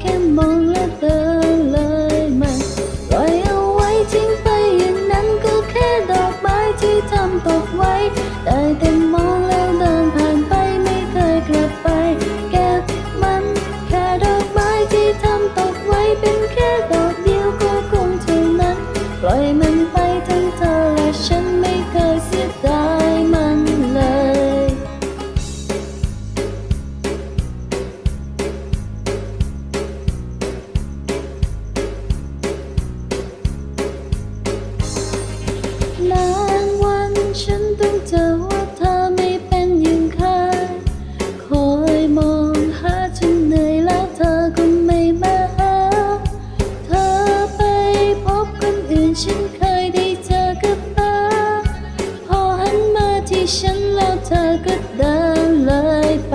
แค่มองและเดินเยมัลอยเอาไว้ทิ้งไปอย่างนั้นก็แค่ดอกไม้ที่ทำตกไว้ ได้แต่มองแล้วเดินผ่านไปไม่เคยกลับไป แกมันแค่ดอกไม้ที่ทำตกไว้เป็นแค่ดอกเดียวก็คงเท่านั้น ปล่อยมัน เธอก็เดินเลยไป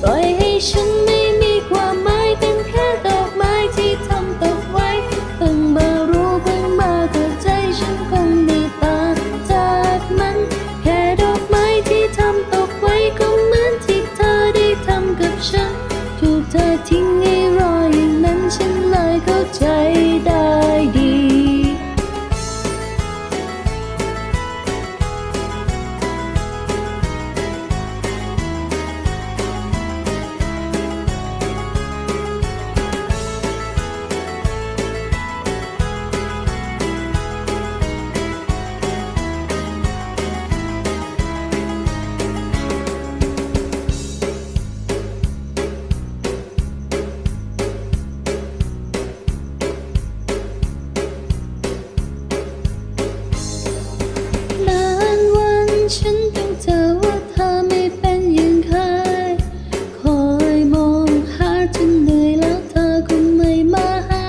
ปล่อยให้ฉันไม่มีความหมายเป็นแค่ดอกไม้ที่ทำตกไว้ เพิ่งมารู้เพิ่งมาเข้าใจฉันคงได้ตางจากมัน แค่ดอกไม้ที่ทำตกไว้ก็เหมือนที่เธอได้ทำกับฉัน ถูกเธอทิ้งให้รออย่างนั้นฉันเลยเข้าใจ ฉันต้องเจอว่าเธอไม่เป็นอย่างใครคอยมองหาจนเหนื่อยแล้วเธอก็ไม่มาหา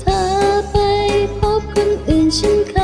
เธอไปพบคนอื่นฉันเค